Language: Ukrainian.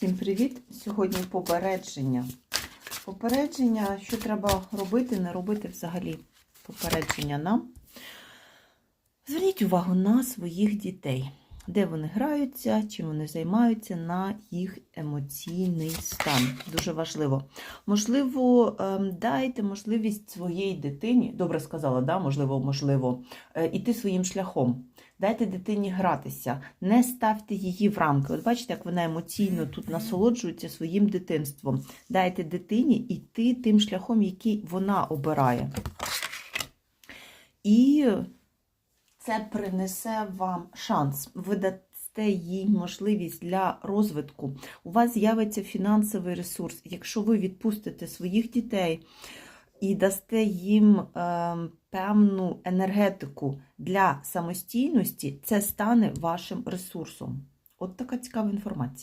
Всім привіт! Сьогодні попередження. Попередження, що треба робити, не робити взагалі. Попередження нам. Зверніть увагу на своїх дітей, де вони граються, чим вони займаються, на їх емоційний стан. Дуже важливо. Можливо, ем, дайте можливість своїй дитині, добре сказала, да? можливо, можливо, е, іти своїм шляхом. Дайте дитині гратися, не ставте її в рамки. От бачите, як вона емоційно тут насолоджується своїм дитинством. Дайте дитині йти тим шляхом, який вона обирає. І це принесе вам шанс. Ви дасте їй можливість для розвитку. У вас з'явиться фінансовий ресурс. Якщо ви відпустите своїх дітей і дасте їм е, певну енергетику для самостійності, це стане вашим ресурсом. От така цікава інформація.